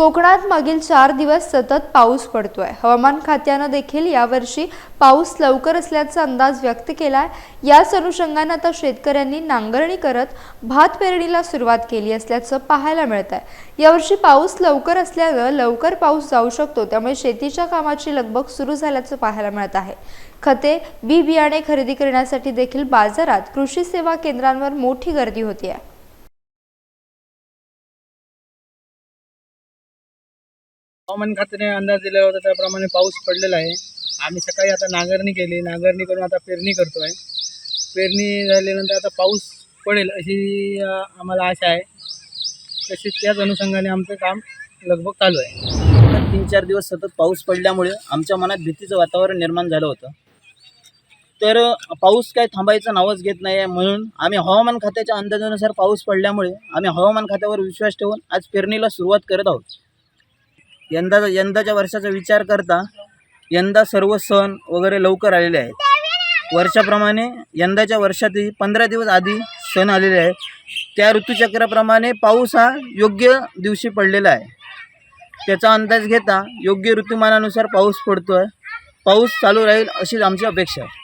कोकणात मागील चार दिवस सतत पाऊस पडतोय. हवामान खात्यानं देखील यावर्षी पाऊस लवकर असल्याचा अंदाज व्यक्त केलाय. याच अनुषंगानं आता शेतकऱ्यांनी नांगरणी करत भात पेरणीला सुरुवात केली असल्याचं पाहायला मिळत आहे यावर्षी पाऊस लवकर असल्यानं लवकर पाऊस जाऊ शकतो. त्यामुळे शेतीच्या कामाची लगबग सुरू झाल्याचं पाहायला मिळत आहे. खते बी बियाणे खरेदी करण्यासाठी देखील बाजारात कृषी सेवा केंद्रांवर मोठी गर्दी होती आहे हवामान खात्याने अंदाज दिला होता त्याप्रमाणे पाऊस पडलेला आहे. आम्ही सकाळी आता नांगरणी केली. नांगरणी करून आता पेरणी करतो आहे पेरणी झाल्यानंतर आता पाऊस पडेल अशी आम्हाला आशा आहे. तसेच त्याच अनुषंगाने आमचं काम लगभग चालू आहे. तीन चार दिवस सतत पाऊस पडल्यामुळे आमच्या मनात भीतीचं वातावरण निर्माण झालं होतं. तर पाऊस काय थांबायचं नावच घेत नाही आहे म्हणून आम्ही हवामान खात्याच्या अंदाजानुसार पाऊस पडल्यामुळे आम्ही हवामान खात्यावर विश्वास ठेवून आज पेरणीला सुरुवात करत आहोत. यंदा यंदाच्या वर्षाचा विचार करता यंदा सर्व सण वगैरे लवकर आलेले आहेत. वर्षाप्रमाणे यंदाच्या वर्षातही पंधरा दिवस आधी सण आलेले आहेत. त्या ऋतूचक्राप्रमाणे पाऊस हा योग्य दिवशी पडलेला आहे. त्याचा अंदाज घेता योग्य ऋतुमानानुसार पाऊस पडतो आहे पाऊस चालू राहील अशीच आमची अपेक्षा आहे.